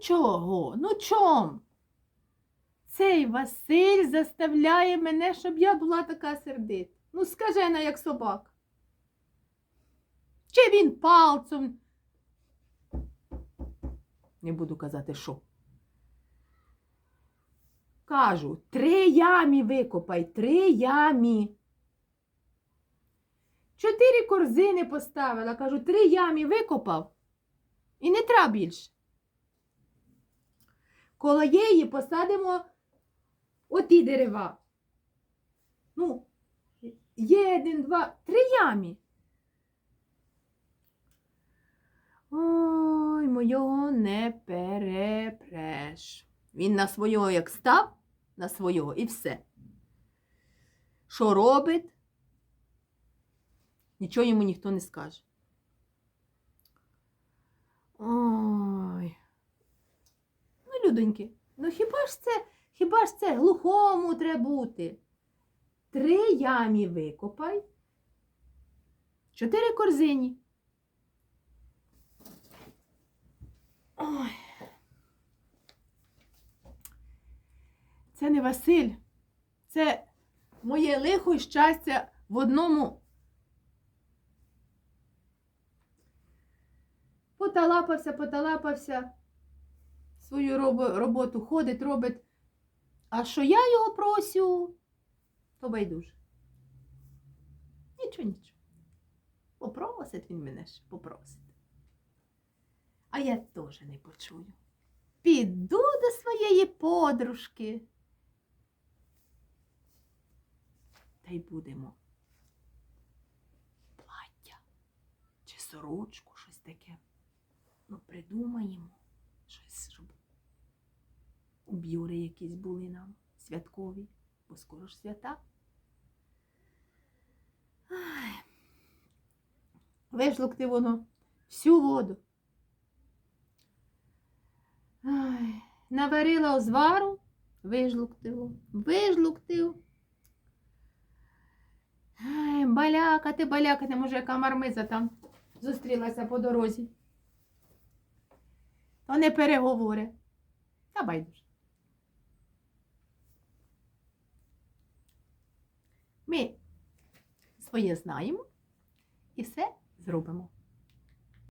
чого? Ну чом? Цей Василь заставляє мене, щоб я була така сердита. Ну, скажена, як собака. Чи він палцем? Не буду казати, що. Кажу, три ямі викопай, три ямі. Чотири корзини поставила, кажу, три ямі викопав. І не треба більше. Коло її посадимо оті дерева. Ну, є один, два, три ямі. Ой, мойого не перепреш. Він на свого як став, на свого і все. Що робить? Нічого йому ніхто не скаже. Ой. Ну, людоньки, ну хіба ж це, хіба ж це глухому треба бути? Три ямі викопай, чотири корзині. Ой. Це не Василь, це моє лихо і щастя в одному. Поталапався, поталапався, свою роботу ходить, робить. А що я його просю, то байдуже. Нічого, нічого. Попросить він мене ще, попросить. А я теж не почую. Піду до своєї подружки. Та й будемо. Плаття чи сорочку, щось таке. Ну, придумаємо щось, уб'юри якісь були нам святкові, бо скоро ж свята. Ай. Вижлукти воно всю воду. Ай. Наварила озвару, вижлуктило, вижлуктив. Ай, балякати, балякати, може, яка мармиза там зустрілася по дорозі. То не переговори. Та байдуже. Ми своє знаємо і все зробимо.